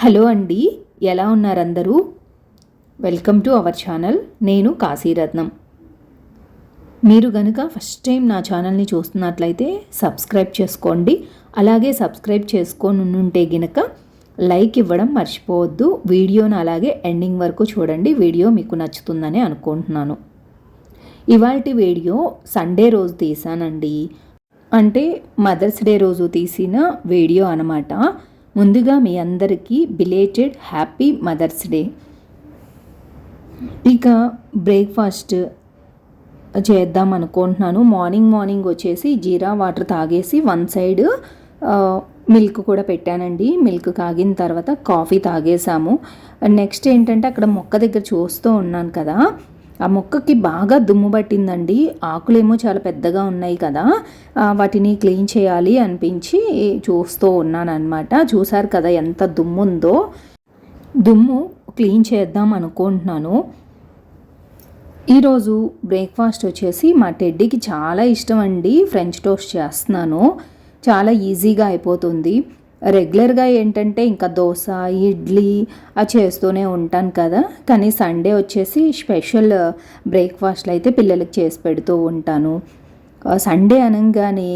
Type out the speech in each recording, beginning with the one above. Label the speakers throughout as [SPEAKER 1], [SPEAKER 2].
[SPEAKER 1] Hello అండి ఎలా ఉన్నారందరూ? Welcome to our channel. నేను కాశీరత్నం మీరు గనుక ఫస్ట్ టైం నా ఛానల్ని చూస్తున్నట్లయితే సబ్స్క్రైబ్ చేసుకోండి. అలాగే సబ్స్క్రైబ్ చేసుకొని ఉంటే గనక లైక్ ఇవ్వడం మర్చిపోవద్దు. వీడియోని అలాగే ఎండింగ్ వరకు చూడండి. వీడియో మీకు నచ్చుతుందని అనుకుంటున్నాను. ఇవాళ వీడియో సండే రోజు తీసానండి. అంటే మదర్స్ డే రోజు తీసిన వీడియో అనమాట ముందుగా మీ అందరికీ బిలేటెడ్ హ్యాపీ మదర్స్ డే ఇక బ్రేక్ఫాస్ట్ చేద్దాం అనుకుంటున్నాను. మార్నింగ్ మార్నింగ్ వచ్చేసి జీరా వాటర్ తాగేసి వన్ సైడ్ మిల్క్ కూడా పెట్టానండి. మిల్క్ కాగిన తర్వాత కాఫీ తాగేసాము నెక్స్ట్ ఏంటంటే అక్కడ మొక్క దగ్గర చూస్తూ ఉన్నాను కదా. ఆ మొక్కకి బాగా దుమ్ము పట్టిందండి. ఆకులేమో చాలా పెద్దగా ఉన్నాయి కదా. వాటిని క్లీన్ చేయాలి అనిపించి చూస్తూ ఉన్నాను అనమాట చూసారు కదా ఎంత దుమ్ము ఉందో దుమ్ము క్లీన్ చేద్దాం అనుకుంటున్నాను. ఈరోజు బ్రేక్ఫాస్ట్ వచ్చేసి మా టెడ్డీకి చాలా ఇష్టం అండి. ఫ్రెంచ్ టోస్ట్ చేస్తున్నాను. చాలా ఈజీగా అయిపోతుంది. రెగ్యులర్గా ఏంటంటే ఇంకా దోశ ఇడ్లీ అది చేస్తూనే ఉంటాను కదా. కానీ సండే వచ్చేసి స్పెషల్ బ్రేక్ఫాస్ట్లు అయితే పిల్లలకి చేసి పెడుతూ ఉంటాను. సండే అనగానే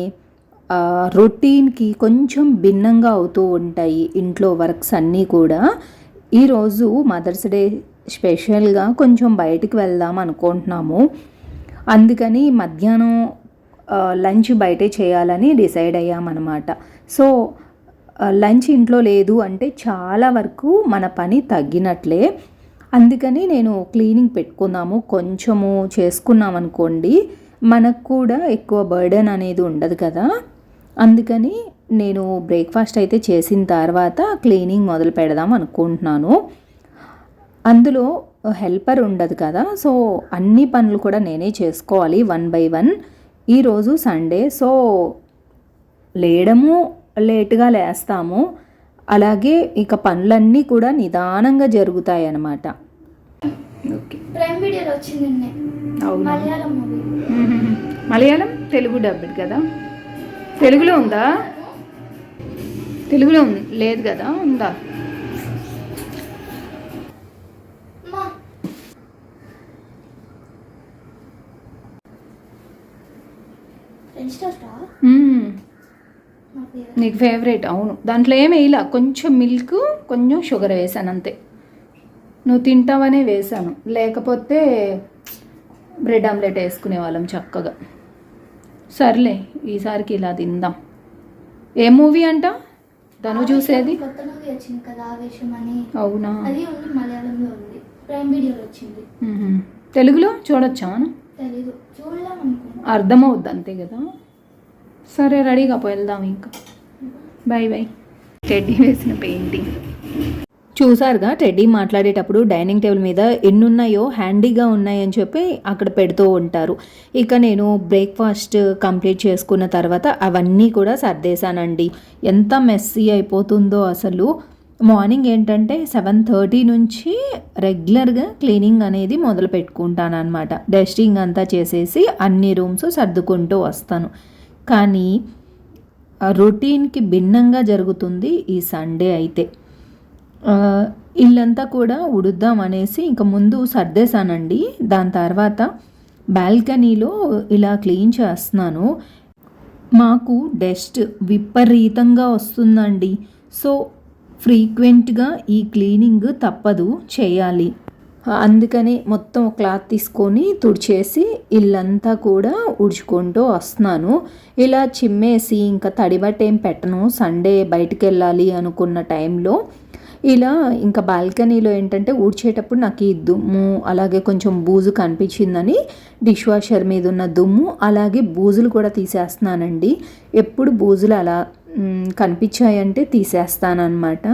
[SPEAKER 1] రొటీన్కి కొంచెం భిన్నంగా అవుతూ ఉంటాయి ఇంట్లో వర్క్స్ అన్నీ కూడా. ఈరోజు మదర్స్ డే స్పెషల్గా కొంచెం బయటికి వెళ్దాం అనుకుంటున్నాము. అందుకని మధ్యాహ్నం లంచ్ బయటే చేయాలని డిసైడ్ అయ్యామన్నమాట. సో లంచ్ ఇంట్లో లేదు అంటే చాలా వరకు మన పని తగ్గినట్లే. అందుకని నేను క్లీనింగ్ పెట్టుకున్నాము కొంచెము చేసుకున్నాం అనుకోండి మనకు కూడా ఎక్కువ బర్డెన్ అనేది ఉండదు కదా. అందుకని నేను బ్రేక్ఫాస్ట్ అయితే చేసిన తర్వాత క్లీనింగ్ మొదలు పెడదాం అనుకుంటున్నాను. అందులో హెల్పర్ ఉండదు కదా సో అన్ని పనులు కూడా నేనే చేసుకోవాలి వన్ బై వన్. ఈరోజు సండే సో లేడము లేటుగా లేస్తాము. అలాగే ఇక పనులన్నీ కూడా నిదానంగా జరుగుతాయి అన్నమాట మలయాళం తెలుగు డబ్బుడు కదా? తెలుగులో ఉందా? తెలుగులో ఉంది. లేదు కదా? ఉందా? నీకు ఫేవరెట్ అవును. దాంట్లో ఏమి వేయలే? కొంచెం మిల్క్ కొంచెం షుగర్ వేసాను అంతే. నువ్వు తింటావనే వేసాను. లేకపోతే బ్రెడ్ ఆమ్లెట్ వేసుకునే వాళ్ళం చక్కగా. సర్లే ఈసారికి ఇలా తిందాం. ఏ మూవీ అంట? తను చూసేది? అవునా? తెలుగులో చూడొచ్చా అర్థమవుద్ది అంతే కదా. సరే రెడీగా వెళ్దాం ఇంకా. బాయ్ బాయ్ టెడ్డీ వేసిన పెయింటింగ్. చూసారుగా టెడ్డీ మాట్లాడేటప్పుడు డైనింగ్ టేబుల్ మీద ఎన్ని ఉన్నాయో హ్యాండీగా ఉన్నాయని చెప్పి అక్కడ పెడుతూ ఉంటారు. ఇక నేను బ్రేక్ఫాస్ట్ కంప్లీట్ చేసుకున్న తర్వాత అవన్నీ కూడా సర్దేశానండి. ఎంత మెస్సీ అయిపోతుందో అసలు. మార్నింగ్ ఏంటంటే సెవెన్ థర్టీ నుంచి రెగ్యులర్గా క్లీనింగ్ అనేది మొదలు పెట్టుకుంటాను అనమాట డస్టింగ్ అంతా చేసేసి అన్ని రూమ్స్ సర్దుకుంటూ వస్తాను. కానీ రొటీన్కి భిన్నంగా జరుగుతుంది ఈ సండే అయితే. ఇల్లంతా కూడా ఉడుద్దాం అనేసి ఇంకా ముందు సర్దేశానండి. దాని తర్వాత బాల్కనీలో ఇలా క్లీన్ చేస్తున్నాను. మాకు డస్ట్ విపరీతంగా వస్తుందండి. సో ఫ్రీక్వెంట్గా ఈ క్లీనింగ్ తప్పదు చేయాలి. అందుకని మొత్తం క్లాత్ తీసుకొని తుడిచేసి ఇల్లంతా కూడా ఉడుచుకుంటూ వస్తున్నాను. ఇలా చిమ్మేసి ఇంకా తడిబట్ట ఏం పెట్టను. సండే బయటికి వెళ్ళాలి అనుకున్న టైంలో ఇలా ఇంకా బాల్కనీలో ఏంటంటే ఊడ్చేటప్పుడు నాకు ఈ దుమ్ము అలాగే కొంచెం బూజు కనిపించిందని డిష్ వాషర్ మీద ఉన్న దుమ్ము అలాగే బూజులు కూడా తీసేస్తున్నానండి. ఎప్పుడు బూజులు అలా కనిపించాయంటే తీసేస్తానమాట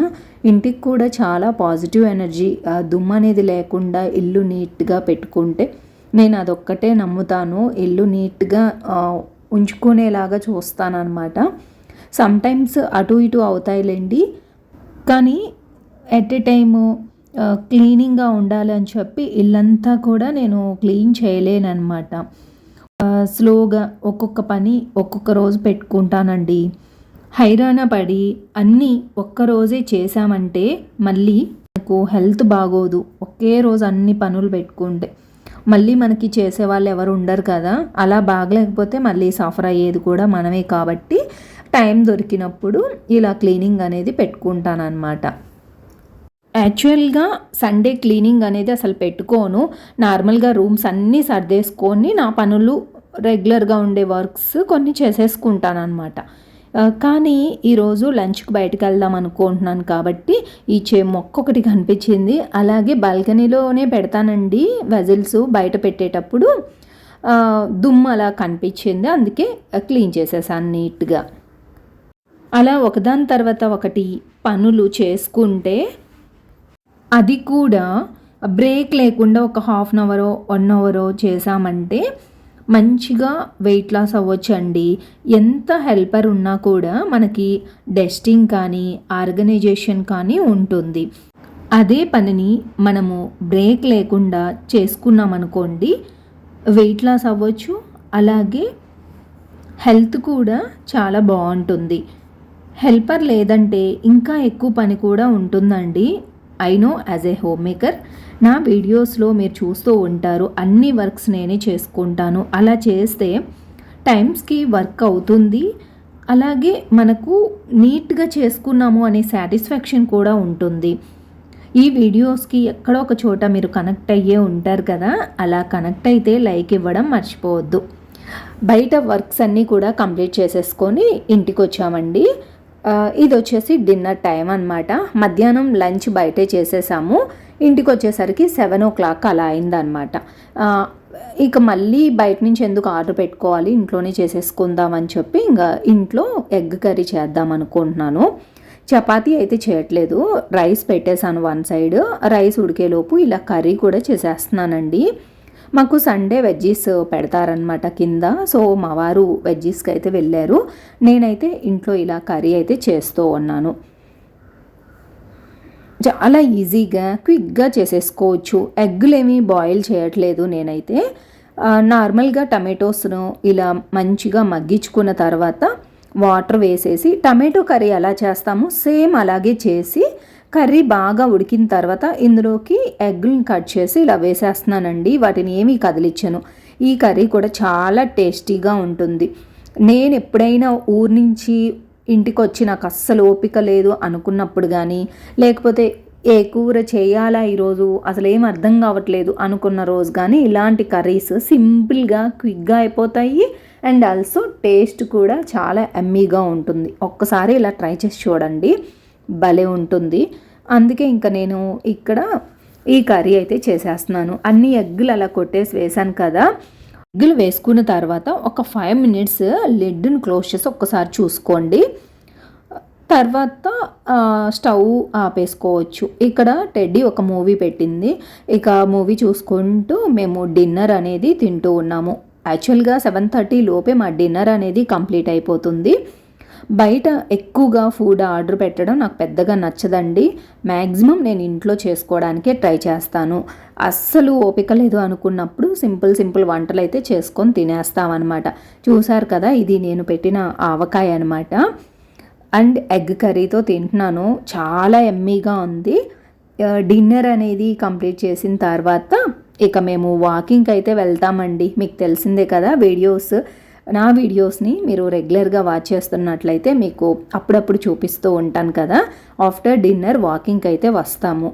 [SPEAKER 1] ఇంటికి కూడా చాలా పాజిటివ్ ఎనర్జీ. దుమ్ము అనేది లేకుండా ఇల్లు నీట్గా పెట్టుకుంటే నేను అదొక్కటే నమ్ముతాను. ఇల్లు నీట్గా ఉంచుకునేలాగా చూస్తానన్నమాట. సమ్టైమ్స్ అటు ఇటు అవుతాయిలేండి. కానీ ఎట్ ఎ టైము క్లీనింగ్గా ఉండాలి అని చెప్పి ఇల్లంతా కూడా నేను క్లీన్ చేయలేనమాట స్లోగా ఒక్కొక్క పని ఒక్కొక్క రోజు పెట్టుకుంటానండి. హైరాణ పడి అన్నీ ఒక్కరోజే చేశామంటే మళ్ళీ మనకు హెల్త్ బాగోదు. ఒకే రోజు అన్ని పనులు పెట్టుకుంటే. మళ్ళీ మనకి చేసే వాళ్ళు ఎవరు ఉండరు కదా. అలా బాగలేకపోతే మళ్ళీ సఫర్ అయ్యేది కూడా మనమే కాబట్టి టైం దొరికినప్పుడు ఇలా క్లీనింగ్ అనేది పెట్టుకుంటానన్నమాట. యాక్చువల్గా సండే క్లీనింగ్ అనేది అసలు పెట్టుకోను. నార్మల్గా రూమ్స్ అన్నీ సర్దేసుకొని నా పనులు రెగ్యులర్గా ఉండే వర్క్స్ కొన్ని చేసేసుకుంటాను అనమాట కానీ ఈరోజు లంచ్కి బయటకు వెళ్దాం అనుకుంటున్నాను కాబట్టి ఈ చే మొక్క ఒకటి కనిపించింది. అలాగే బాల్కనీలోనే పెడతానండి వెజిల్స్ బయట పెట్టేటప్పుడు. దుమ్ము అలా కనిపించింది. అందుకే క్లీన్ చేసేసాను నీట్గా. అలా ఒకదాని తర్వాత ఒకటి పనులు చేసుకుంటే అది కూడా బ్రేక్ లేకుండా ఒక హాఫ్ అన్ అవరో వన్ అవరో చేసామంటే మంచిగా వెయిట్ లాస్ అవ్వచ్చండి. ఎంత హెల్పర్ ఉన్నా కూడా మనకి డెస్టింగ్ కానీ ఆర్గనైజేషన్ కానీ ఉంటుంది. అదే పనిని మనము బ్రేక్ లేకుండా చేసుకున్నాం అనుకోండి వెయిట్ లాస్ అవ్వచ్చు. అలాగే హెల్త్ కూడా చాలా బాగుంటుంది. హెల్పర్ లేదంటే ఇంకా ఎక్కువ పని కూడా ఉంటుందండి. I know as a home maker నా వీడియోస్లో మీరు చూస్తూ ఉంటారు. అన్ని వర్క్స్ నేనే చేసుకుంటాను. అలా చేస్తే టైమ్స్కి వర్క్ అవుతుంది. అలాగే మనకు నీట్గా చేసుకున్నాము అనే సాటిస్ఫాక్షన్ కూడా ఉంటుంది. ఈ వీడియోస్కి ఎక్కడో ఒక చోట మీరు కనెక్ట్ అయ్యే ఉంటారు కదా. అలా కనెక్ట్ అయితే లైక్ ఇవ్వడం మర్చిపోవద్దు. బయట వర్క్స్ అన్నీ కూడా కంప్లీట్ చేసేసుకొని ఇంటికి వచ్చామండి. ఇది వచ్చేసి డిన్నర్ టైం అనమాట మధ్యాహ్నం లంచ్ బయటే చేసేసాము. ఇంటికి వచ్చేసరికి సెవెన్ ఓ క్లాక్ అలా అయిందనమాట ఇక మళ్ళీ బయట నుంచి ఎందుకు ఆర్డర్ పెట్టుకోవాలి ఇంట్లోనే చేసేసుకుందాం అని చెప్పి ఇంకా ఇంట్లో ఎగ్ కర్రీ చేద్దాం అనుకుంటున్నాను. చపాతీ అయితే చేయట్లేదు రైస్ పెట్టేశాను వన్ సైడ్ రైస్ ఉడికేలోపు ఇలా కర్రీ కూడా చేసేస్తున్నానండి. మాకు సండే వెజ్జీస్ పెడతారనమాట కింద సో మా వారు వెజ్జీస్కి అయితే వెళ్ళారు. నేనైతే ఇంట్లో ఇలా కర్రీ అయితే చేస్తూ ఉన్నాను. చాలా ఈజీగా క్విక్గా చేసేసుకోవచ్చు. ఎగ్గులేమి బాయిల్ చేయట్లేదు నేనైతే. నార్మల్గా టమాటోస్ను ఇలా మంచిగా మగ్గించుకున్న తర్వాత వాటర్ వేసేసి టమాటో కర్రీ ఎలా చేస్తామో సేమ్ అలాగే చేసి కర్రీ బాగా ఉడికిన తర్వాత ఇందులోకి ఎగ్ని కట్ చేసి ఇలా వేసేస్తున్నానండి. వాటిని ఏమీ కదిలించను ఈ కర్రీ కూడా చాలా టేస్టీగా ఉంటుంది. నేను ఎప్పుడైనా ఊరి నుంచి ఇంటికి వచ్చి నాకు అస్సలు ఓపిక లేదు అనుకున్నప్పుడు కానీ లేకపోతే ఏ కూర చేయాలా ఈరోజు? అసలు ఏం అర్థం కావట్లేదు అనుకున్న రోజు కానీ ఇలాంటి కర్రీస్ సింపుల్గా క్విక్గా అయిపోతాయి. అండ్ ఆల్సో టేస్ట్ కూడా చాలా ఎమ్మీగా ఉంటుంది. ఒక్కసారి ఇలా ట్రై చేసి చూడండి. భలే ఉంటుంది. అందుకే ఇంకా నేను ఇక్కడ ఈ కర్రీ అయితే చేసేస్తున్నాను. అన్ని ఎగ్గులు అలా కొట్టేసి వేసాను కదా. ఎగ్గులు వేసుకున్న తర్వాత ఒక ఫైవ్ మినిట్స్ లిడ్ను క్లోజ్ చేసి ఒక్కసారి చూసుకోండి. తర్వాత స్టవ్ ఆపేసుకోవచ్చు. ఇక్కడ టెడ్డీ ఒక మూవీ పెట్టింది. ఇక మూవీ చూసుకుంటూ మేము డిన్నర్ అనేది తింటూ ఉన్నాము. యాక్చువల్గా సెవెన్ థర్టీ లోపే మా డిన్నర్ అనేది కంప్లీట్ అయిపోతుంది. బయట ఎక్కువగా ఫుడ్ ఆర్డర్ పెట్టడం నాకు పెద్దగా నచ్చదండి. మ్యాక్సిమం నేను ఇంట్లో చేసుకోవడానికే ట్రై చేస్తాను. అస్సలు ఓపిక లేదు అనుకున్నప్పుడు సింపుల్ సింపుల్ వంటలు అయితే చేసుకొని తినేస్తామన్నమాట. చూసారు కదా ఇది నేను పెట్టిన ఆవకాయ అనమాట అండ్ ఎగ్ కర్రీతో తింటున్నాను. చాలా ఎమ్మీగా ఉంది. డిన్నర్ అనేది కంప్లీట్ చేసిన తర్వాత ఇక మేము వాకింగ్కి అయితే వెళ్తామండి. మీకు తెలిసిందే కదా వీడియోస్ నా వీడియోస్ని మీరు రెగ్యులర్గా వాచ్ చేస్తున్నట్లయితే మీకు అప్పుడప్పుడు చూపిస్తూ ఉంటాను కదా. ఆఫ్టర్ డిన్నర్ వాకింగ్కి అయితే వస్తాము.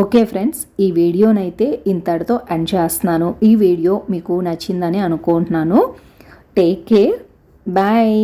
[SPEAKER 1] ఓకే ఫ్రెండ్స్ ఈ వీడియోనైతే ఇంతటితో ఎండ్ చేస్తున్నాను. ఈ వీడియో మీకు నచ్చిందని అనుకుంటున్నాను. Take care. బాయ్.